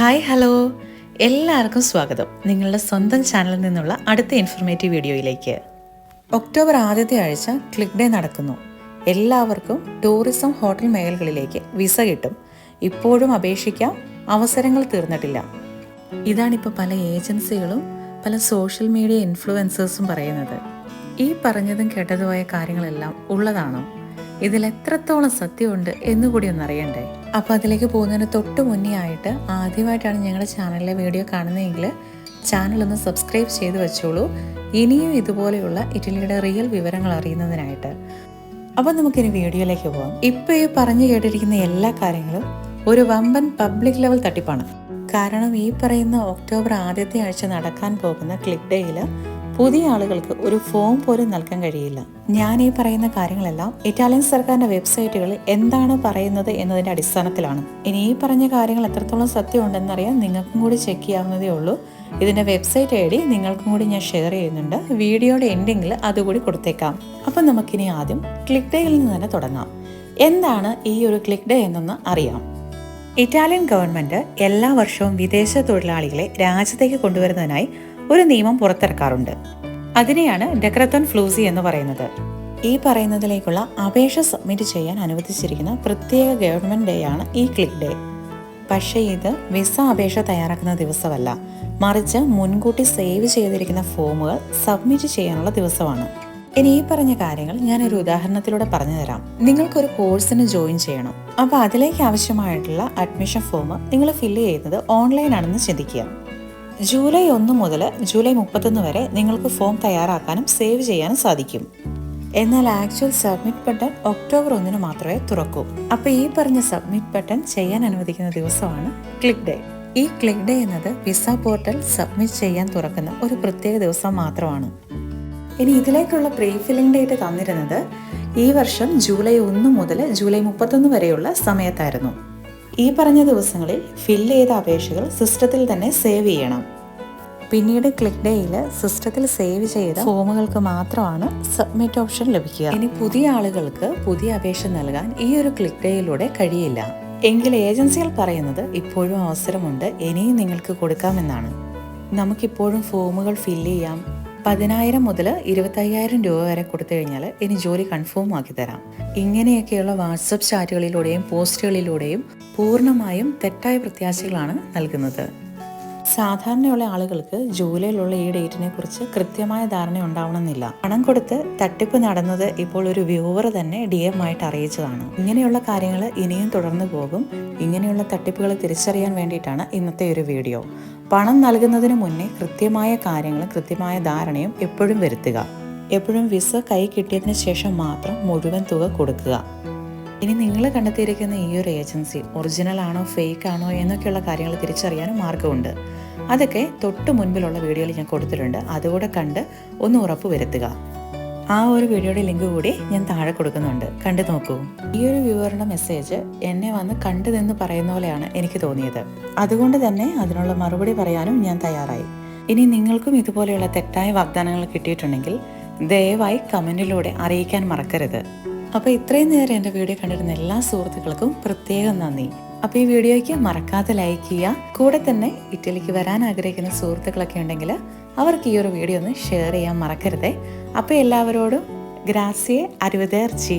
Hi hello. എല്ലാവർക്കും സ്വാഗതം. നിങ്ങളുടെ സ്വന്തം ചാനലിൽ നിന്നുള്ള അടുത്ത ഇൻഫർമേറ്റീവ് വീഡിയോയിലേക്ക്. ഒക്ടോബർ ആദ്യത്തെ ആഴ്ച ക്ലിക്ക് ഡേ നടക്കുന്നു. എല്ലാവർക്കും ടൂറിസം ഹോട്ടൽ മേഖലകളിലേക്ക് വിസ കിട്ടും. ഇപ്പോഴും അപേക്ഷിക്കാം അവസരങ്ങൾ തീർന്നിട്ടില്ല. ഇതാണിപ്പോൾ പല ഏജൻസികളും പല സോഷ്യൽ മീഡിയ ഇൻഫ്ലുവൻസേഴ്സും പറയുന്നത്. ഈ പറഞ്ഞതും കേട്ടതുമായ കാര്യങ്ങളെല്ലാം ഉള്ളതാണോ? ഇതിൽ എത്രത്തോളം സത്യമുണ്ട് എന്നുകൂടി ഒന്ന് അറിയണ്ടേ? അപ്പോൾ അതിലേക്ക് പോകുന്നതിന് തൊട്ട് മുന്നേ ആയിട്ട് ആദ്യമായിട്ടാണ് ഞങ്ങളുടെ ചാനലിലെ വീഡിയോ കാണുന്നതെങ്കിൽ ചാനൽ ഒന്ന് സബ്സ്ക്രൈബ് ചെയ്ത് വെച്ചോളൂ. ഇനിയും ഇതുപോലെയുള്ള ഇറ്റലിയുടെ റിയൽ വിവരങ്ങൾ അറിയുന്നതിനായിട്ട്. അപ്പോൾ നമുക്കിനി വീഡിയോയിലേക്ക് പോകാം ഇപ്പോൾ ഈ പറഞ്ഞു കേട്ടിരിക്കുന്ന എല്ലാ കാര്യങ്ങളും ഒരു വമ്പൻ പബ്ലിക് ലെവൽ തട്ടിപ്പാണ്. കാരണം ഈ പറയുന്ന ഒക്ടോബർ ആദ്യത്തെ ആഴ്ച നടക്കാൻ പോകുന്ന ക്ലിക്ക് ഡേയിൽ പുതിയ ആളുകൾക്ക് ഒരു ഫോം പോലും നൽകാൻ കഴിയില്ല. ഞാൻ ഈ പറയുന്ന കാര്യങ്ങളെല്ലാം ഇറ്റാലിയൻ സർക്കാരിന്റെ വെബ്സൈറ്റുകളിൽ എന്താണ് പറയുന്നത് എന്നതിന്റെ അടിസ്ഥാനത്തിലാണ്. ഇനി ഈ പറഞ്ഞ കാര്യങ്ങൾ എത്രത്തോളം സത്യമുണ്ടെന്നറിയാൻ നിങ്ങൾക്കും കൂടി ചെക്ക് ചെയ്യാവുന്നതേ ഉള്ളൂ. ഇതിന്റെ വെബ്സൈറ്റ് ഐ ഡി നിങ്ങൾക്കും കൂടി ഞാൻ ഷെയർ ചെയ്യുന്നുണ്ട്. വീഡിയോയുടെ എൻഡിങ്ങിൽ അതുകൂടി കൊടുത്തേക്കാം. അപ്പം നമുക്കിനി ആദ്യം ക്ലിക്ക് ഡേയിൽ നിന്ന് തന്നെ തുടങ്ങാം. എന്താണ് ഈ ഒരു ക്ലിക്ക് ഡേ എന്നൊന്ന് അറിയാം. ഇറ്റാലിയൻ ഗവൺമെന്റ് എല്ലാ വർഷവും വിദേശ തൊഴിലാളികളെ രാജ്യത്തേക്ക് കൊണ്ടുവരുന്നതിനായി ഒരു നിയമം പുറത്തിറക്കാറുണ്ട്. അതിനെയാണ് ഡെക്രത്തോൺ ഫ്ലൂസി എന്ന് പറയുന്നത്. ഈ പറയുന്നതിലേക്കുള്ള അപേക്ഷ സബ്മിറ്റ് ചെയ്യാൻ അനുവദിച്ചിരിക്കുന്ന പ്രത്യേക ഗവൺമെന്റ് ഡേ ആണ് ഈ ക്ലിക്ക് ഡേ. പക്ഷേ ഇത് വിസ അപേക്ഷ തയ്യാറാക്കുന്ന ദിവസമല്ല. മറിച്ച് മുൻകൂട്ടി സേവ് ചെയ്തിരിക്കുന്ന ഫോമുകൾ സബ്മിറ്റ് ചെയ്യാനുള്ള ദിവസമാണ്. ഇനി ഈ പറഞ്ഞ കാര്യങ്ങൾ ഞാൻ ഒരു ഉദാഹരണത്തിലൂടെ പറഞ്ഞു തരാം. നിങ്ങൾക്കൊരു കോഴ്സിന് ജോയിൻ ചെയ്യണം. അപ്പോൾ അതിലേക്ക് ആവശ്യമായിട്ടുള്ള അഡ്മിഷൻ ഫോം നിങ്ങൾ ഫില്ല് ചെയ്യുന്നത് ഓൺലൈൻ ആണെന്ന് ചിന്തിക്കുക. ജൂലൈ ഒന്ന് മുതൽ ജൂലൈ മുപ്പത്തൊന്ന് വരെ നിങ്ങൾക്ക് ഫോം തയ്യാറാക്കാനും സേവ് ചെയ്യാനും സാധിക്കും. എന്നാൽ ആക്ച്വൽ സബ്മിറ്റ് ബട്ടൺ ഒക്ടോബർ ഒന്നിന് മാത്രമേ തുറക്കൂ. അപ്പോൾ ഈ പറഞ്ഞ സബ്മിറ്റ് ബട്ടൺ ചെയ്യാൻ അനുവദിക്കുന്ന ദിവസമാണ് ക്ലിക്ക് ഡേ. ഈ ക്ലിക്ക് ഡേ എന്നത് വിസ പോർട്ടൽ സബ്മിറ്റ് ചെയ്യാൻ തുറക്കുന്ന ഒരു പ്രത്യേക ദിവസം മാത്രമാണ്. ഇനി ഇതിലേക്കുള്ള പ്രീ ഫില്ലിംഗ് ഡേറ്റ് തന്നിരുന്നത് ഈ വർഷം ജൂലൈ ഒന്ന് മുതൽ ജൂലൈ മുപ്പത്തൊന്ന് വരെയുള്ള സമയത്തായിരുന്നു. ഈ പറഞ്ഞ ദിവസങ്ങളിൽ ഫില്ല് ചെയ്ത അപേക്ഷകൾ സിസ്റ്റത്തിൽ തന്നെ സേവ് ചെയ്യണം. പിന്നീട് ക്ലിക്ക് ഡേയിൽ സിസ്റ്റത്തിൽ സേവ് ചെയ്ത ഫോമുകൾക്ക് മാത്രമാണ് സബ്മിറ്റ് ഓപ്ഷൻ ലഭിക്കുക. ഇനി പുതിയ ആളുകൾക്ക് പുതിയ അപേക്ഷ നൽകാൻ ഈ ഒരു ക്ലിക്ക് ഡേയിലൂടെ കഴിയില്ല. എങ്കിൽ ഏജൻസികൾ പറയുന്നത് ഇപ്പോഴും അവസരമുണ്ട് ഇനിയും നിങ്ങൾക്ക് കൊടുക്കാമെന്നാണ്. നമുക്കിപ്പോഴും ഫോമുകൾ ഫില്ല് ചെയ്യാം. പതിനായിരം മുതൽ ഇരുപത്തയ്യായിരം രൂപ വരെ കൊടുത്തു കഴിഞ്ഞാൽ ഇനി ജോലി കൺഫേം ആക്കി തരാം. ഇങ്ങനെയൊക്കെയുള്ള വാട്സപ്പ് ചാറ്റുകളിലൂടെയും പോസ്റ്റുകളിലൂടെയും പൂർണമായും തെറ്റായ പ്രത്യാശകളാണ് നൽകുന്നത്. സാധാരണയുള്ള ആളുകൾക്ക് ജൂലൈയിലുള്ള ഈ ഡേറ്റിനെ കുറിച്ച് കൃത്യമായ ധാരണ ഉണ്ടാവണമെന്നില്ല. പണം കൊടുത്ത് തട്ടിപ്പ് നടന്നത് ഇപ്പോൾ ഒരു വ്യൂവർ തന്നെ ഡി എം ആയിട്ട് അറിയിച്ചതാണ്. ഇങ്ങനെയുള്ള കാര്യങ്ങൾ ഇനിയും തുടർന്നു പോകും. ഇങ്ങനെയുള്ള തട്ടിപ്പുകൾ തിരിച്ചറിയാൻ വേണ്ടിയിട്ടാണ് ഇന്നത്തെ ഒരു വീഡിയോ. പണം നൽകുന്നതിന് മുന്നേ കൃത്യമായ കാര്യങ്ങളും കൃത്യമായ ധാരണയും എപ്പോഴും വരുത്തുക. എപ്പോഴും വിസ കൈ കിട്ടിയതിന് ശേഷം മാത്രം മുഴുവൻ തുക കൊടുക്കുക. ഇനി നിങ്ങൾ കണ്ടെത്തിയിരിക്കുന്ന ഈ ഒരു ഏജൻസി ഒറിജിനൽ ആണോ ഫേക്ക് ആണോ എന്നൊക്കെയുള്ള കാര്യങ്ങൾ തിരിച്ചറിയാനും മാർഗമുണ്ട് അതൊക്കെ തൊട്ട് മുൻപിലുള്ള വീഡിയോയിൽ ഞാൻ കൊടുത്തിട്ടുണ്ട്. അതുകൂടെ കണ്ട് ഒന്ന് ഉറപ്പ് വരുത്തുക. ആ ഒരു വീഡിയോയുടെ ലിങ്ക് കൂടി ഞാൻ താഴെ കൊടുക്കുന്നുണ്ട്. കണ്ടു നോക്കൂ. ഈ ഒരു വ്യൂവറിന്റെ മെസ്സേജ് എന്നെ വന്ന് കണ്ടു നിന്ന് പറയുന്ന പോലെയാണ് എനിക്ക് തോന്നിയത്. അതുകൊണ്ട് തന്നെ അതിനുള്ള മറുപടി പറയാനും ഞാൻ തയ്യാറായി. ഇനി നിങ്ങൾക്കും ഇതുപോലെയുള്ള തെറ്റായ വാഗ്ദാനങ്ങൾ കിട്ടിയിട്ടുണ്ടെങ്കിൽ ദയവായി കമന്റിലൂടെ അറിയിക്കാൻ മറക്കരുത്. അപ്പോൾ ഇത്രയും നേരം എന്റെ വീഡിയോ കണ്ടിരുന്ന എല്ലാ സുഹൃത്തുക്കൾക്കും പ്രത്യേകം നന്ദി. അപ്പോൾ ഈ വീഡിയോയ്ക്ക് മറക്കാതെ ലൈക്ക് ചെയ്യുക. കൂടെ തന്നെ ഇറ്റലിക്ക് വരാൻ ആഗ്രഹിക്കുന്ന സുഹൃത്തുക്കളൊക്കെ ഉണ്ടെങ്കിൽ അവർക്ക് ഈ ഒരു വീഡിയോ ഒന്ന് ഷെയർ ചെയ്യാൻ മറക്കരുതേ. അപ്പോൾ എല്ലാവരോടും ഗ്രാസിയെ അരുവതേർച്ചി